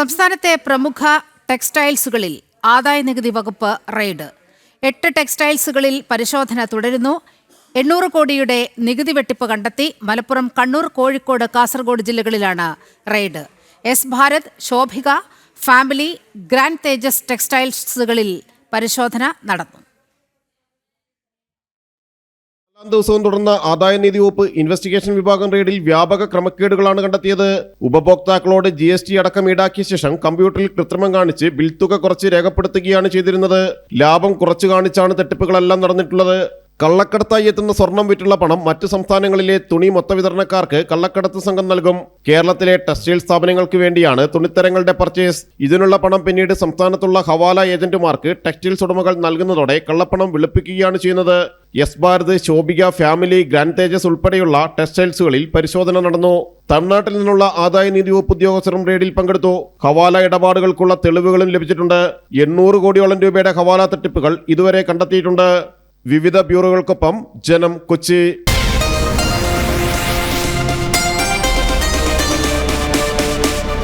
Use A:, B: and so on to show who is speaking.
A: സംസ്ഥാനത്തെ പ്രമുഖ ടെക്സ്റ്റൈൽസുകളിൽ ആദായ നികുതി വകുപ്പ് റെയ്ഡ്. എട്ട് ടെക്സ്റ്റൈൽസുകളിൽ പരിശോധന തുടരുന്നു. എണ്ണൂറ് കോടിയുടെ നികുതി വെട്ടിപ്പ് കണ്ടെത്തി. മലപ്പുറം കണ്ണൂർ കോഴിക്കോട് കാസർഗോഡ് ജില്ലകളിലാണ് raid. Yes Bharath Shobhika Family Grand Thejas ടെക്സ്റ്റൈൽസുകളിൽ പരിശോധന നടന്നു.
B: നാലാം ദിവസവും തുടർന്ന ആദായനികുതി വകുപ്പ് ഇൻവെസ്റ്റിഗേഷൻ വിഭാഗം റെയ്ഡിൽ വ്യാപക ക്രമക്കേടുകളാണ് കണ്ടെത്തിയത്. ഉപഭോക്താക്കളോട് ജി എസ് ടി അടക്കം ഈടാക്കിയ ശേഷം കമ്പ്യൂട്ടറിൽ കൃത്രിമം കാണിച്ച് ബിൽ തുക കുറച്ച് രേഖപ്പെടുത്തുകയാണ് ചെയ്തിരുന്നത്. ലാഭം കുറച്ചു കാണിച്ചാണ് തട്ടിപ്പുകളെല്ലാം നടന്നിട്ടുള്ളത്. കള്ളക്കടത്തായി എത്തുന്ന സ്വർണം വിറ്റുള്ള പണം മറ്റ് സംസ്ഥാനങ്ങളിലെ തുണി മൊത്തവിതരണക്കാർക്ക് കള്ളക്കടത്ത് സംഘം നൽകും. കേരളത്തിലെ ടെക്സ്റ്റൈൽ സ്ഥാപനങ്ങൾക്ക് വേണ്ടിയാണ് തുണിത്തരങ്ങളുടെ പർച്ചേസ്. ഇതിനുള്ള പണം പിന്നീട് സംസ്ഥാനത്തുള്ള ഹവാല ഏജന്റുമാർക്ക് ടെക്സ്റ്റൈൽസ് ഉടമകൾ നൽകുന്നതോടെ കള്ളപ്പണം വെളുപ്പിക്കുകയാണ് ചെയ്യുന്നത്. Yes Bharath Shobhika Family Grand Thejas ഉൾപ്പെടെയുള്ള ടെക്സ്റ്റൈൽസുകളിൽ പരിശോധന നടന്നു. തമിഴ്നാട്ടിൽ നിന്നുള്ള ആദായ നീതി വകുപ്പ് ഉദ്യോഗസ്ഥരും റെയ്ഡിൽ പങ്കെടുത്തു. ഹവാല ഇടപാടുകൾക്കുള്ള തെളിവുകളും ലഭിച്ചിട്ടുണ്ട്. എണ്ണൂറ് കോടിയോളം രൂപയുടെ ഹവാല തട്ടിപ്പുകൾ ഇതുവരെ കണ്ടെത്തിയിട്ടുണ്ട്. വിവിധ ബ്യൂറോകൾക്കൊപ്പം ജനം കൊച്ചി